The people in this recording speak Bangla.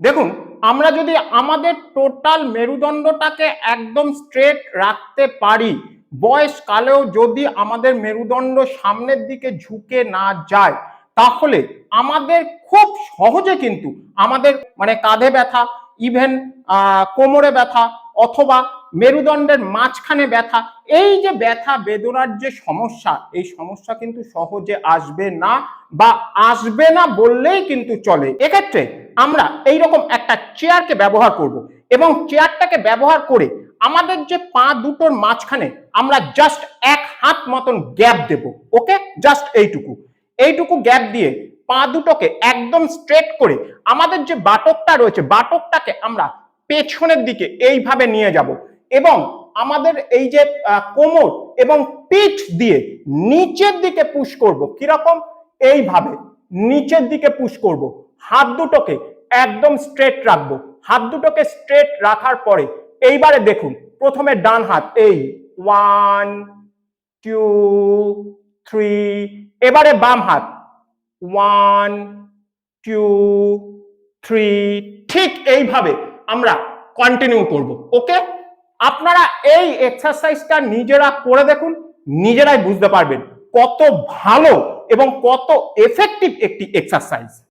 দেখুন, আমরা যদি আমাদের টোটাল মেরুদণ্ডটাকে একদম স্ট্রেট রাখতে পারি বয়সকালেও যদি আমাদের মেরুদণ্ড সামনের দিকে ঝুঁকে না যায়, তাহলে আমাদের খুব সহজে কিন্তু আমাদের মানে কাঁধে ব্যথা ইভেন কোমরে ব্যথা অথবা মেরুদণ্ডের মাঝখানে ব্যথা, এই যে ব্যথা বেদনার যে সমস্যা, এই সমস্যা কিন্তু সহজে আসবে না বা আসবে না বললেই কিন্তু চলে। এক্ষেত্রে আমরা এই রকম একটা চেয়ারকে ব্যবহার করব এবং চেয়ারটাকে ব্যবহার করে আমাদের যে পা দুটোর মাঝখানে আমরা জাস্ট এক হাত মতন গ্যাপ দেব ওকে জাস্ট এইটুকু। এইটুকু গ্যাপ দিয়ে পা দুটোকে একদম স্ট্রেট করে আমাদের যে বাটকটা রয়েছে, বাটকটাকে আমরা পেছনের দিকে এইভাবে নিয়ে যাব এবং আমাদের এই যে কোমর এবং পিঠ দিয়ে নিচের দিকে পুশ করব। কীরকম? এইভাবে নিচের দিকে পুশ করব। হাত দুটোকে একদম স্ট্রেট রাখব। হাত দুটোকে স্ট্রেট রাখার পরে এইবারে দেখুন, প্রথমে ডান হাত, এই ওয়ান টু থ্রি এবারে বাম হাত ওয়ান টু থ্রি ঠিক এইভাবে আমরা কন্টিনিউ করব ওকে আপনারা এই এক্সারসাইজটা নিজেরা করে দেখুন, নিজেরাই বুঝতে পারবেন কত ভালো এবং কত এফেক্টিভ একটি এক্সারসাইজ